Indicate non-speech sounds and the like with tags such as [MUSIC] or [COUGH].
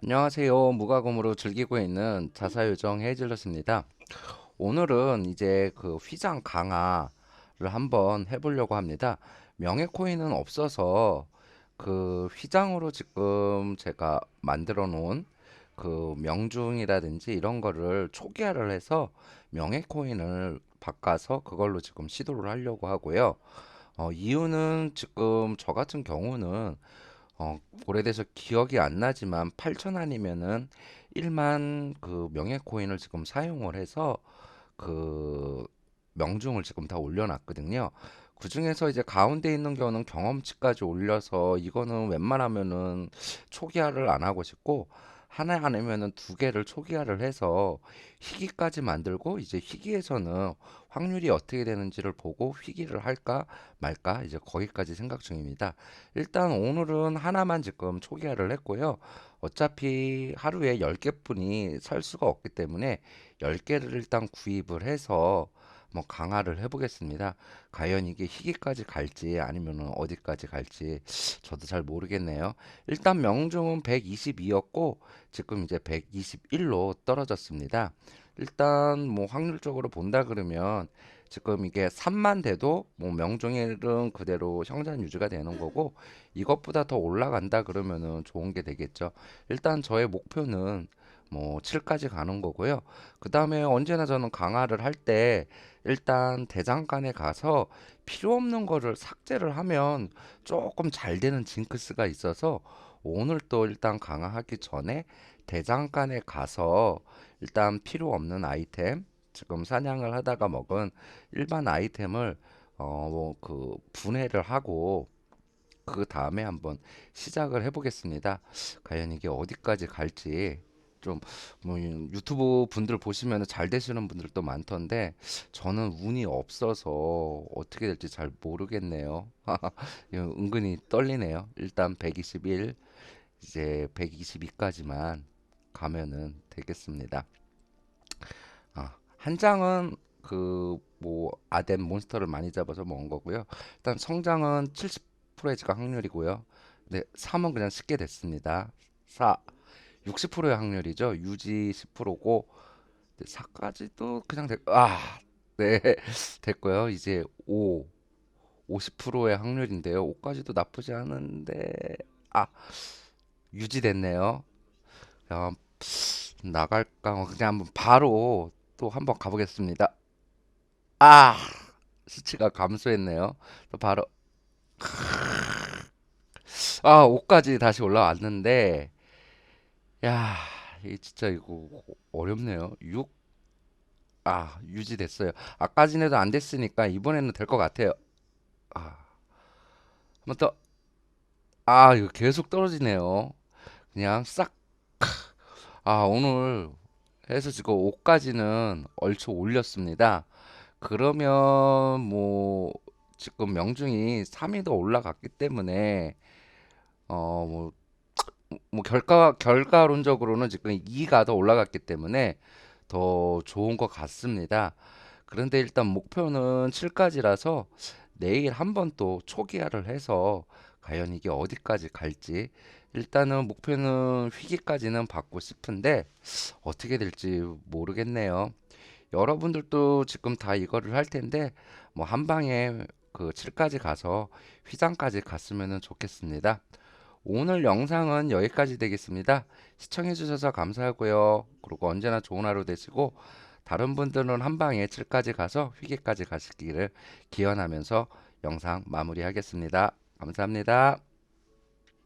안녕하세요. 무과금으로 즐기고 있는 자사요정 헤이즐넛입니다. 오늘은 이제 그 휘장 강화를 한번 해보려고 합니다. 명예 코인은 없어서 그 휘장으로 지금 제가 만들어 놓은 그 명중이라든지 이런 거를 초기화를 해서 명예 코인을 바꿔서 그걸로 지금 시도를 하려고 하고요. 어, 이유는 지금 저 같은 경우는 어, 오래돼서 기억이 안 나지만 8천 아니면은 1만 그 명예 코인을 지금 사용을 해서 그 명중을 지금 다 올려놨거든요. 그 중에서 이제 가운데 있는 경우는 경험치까지 올려서 이거는 웬만하면은 초기화를 안 하고 싶고 하나 아니면은 두 개를 초기화를 해서 희귀까지 만들고 이제 희귀에서는 확률이 어떻게 되는지를 보고 희귀를 할까 말까 이제 거기까지 생각 중입니다. 일단 오늘은 하나만 지금 초기화를 했고요. 어차피 하루에 10개뿐이 살 수가 없기 때문에 10개를 일단 구입을 해서 뭐 강화를 해보겠습니다. 과연 이게 희귀까지 갈지 아니면 어디까지 갈지 저도 잘 모르겠네요. 일단 명중은 122였고 지금 이제 121로 떨어졌습니다. 일단 뭐 확률적으로 본다 그러면 지금 이게 3만 돼도 뭐 명중률은 그대로 형산 유지가 되는 거고 이것보다 더 올라간다 그러면은 좋은 게 되겠죠. 일단 저의 목표는 뭐 7까지 가는 거고요. 그 다음에 언제나 저는 강화를 할때 일단 대장간에 가서 필요 없는 거를 삭제를 하면 조금 잘 되는 징크스가 있어서 오늘 또 일단 강화하기 전에 대장간에 가서 일단 필요 없는 아이템 지금 사냥을 하다가 먹은 일반 아이템을 어 뭐 그 분해를 하고 그 다음에 한번 시작을 해보겠습니다. 과연 이게 어디까지 갈지 좀 뭐 유튜브 분들 보시면 잘 되시는 분들도 많던데 저는 운이 없어서 어떻게 될지 잘 모르겠네요. [LAUGHS] 은근히 떨리네요. 일단 121 이제 122까지만 가면은 되겠습니다. 아, 한 장은 그 뭐 아덴 몬스터를 많이 잡아서 먹은 거고요. 일단 성장은 70%의 지가 확률이고요. 네, 3은 그냥 쉽게 됐습니다. 4 60%의 확률이죠. 유지 10%고 4까지도 그냥 됐, 아, 네, [LAUGHS] 됐고요. 이제 5 50%의 확률인데요. 5까지도 나쁘지 않은데 아, 유지됐네요. 어, 나갈까? 어, 그냥 한번 바로 또 한번 가보겠습니다. 아, 수치가 감소했네요. 또 바로 아, 5까지 다시 올라왔는데 야, 이 진짜 이거 어렵네요. 6 아, 유지됐어요. 아까 전에도 안 됐으니까 이번에는 될 것 같아요. 아, 한번 더. 아, 이거 계속 떨어지네요. 그냥 싹. 아, 오늘 해서 지금 5까지는 얼추 올렸습니다. 그러면 뭐 지금 명중이 3이 더 올라갔기 때문에 어 뭐 뭐 결과 결과론적으로는 지금 2가 더 올라갔기 때문에 더 좋은 것 같습니다. 그런데 일단 목표는 7까지라서 내일 한번 또 초기화를 해서 과연 이게 어디까지 갈지 일단은 목표는 휘기까지는 받고 싶은데 어떻게 될지 모르겠네요. 여러분들도 지금 다 이거를 할 텐데 뭐 한 방에 그 7까지 가서 휘장까지 갔으면 좋겠습니다. 오늘 영상은 여기까지 되겠습니다. 시청해 주셔서 감사하고요. 그리고 언제나 좋은 하루 되시고 다른 분들은 한 방에 7까지 가서 휘계까지 가시기를 기원하면서 영상 마무리하겠습니다. 감사합니다.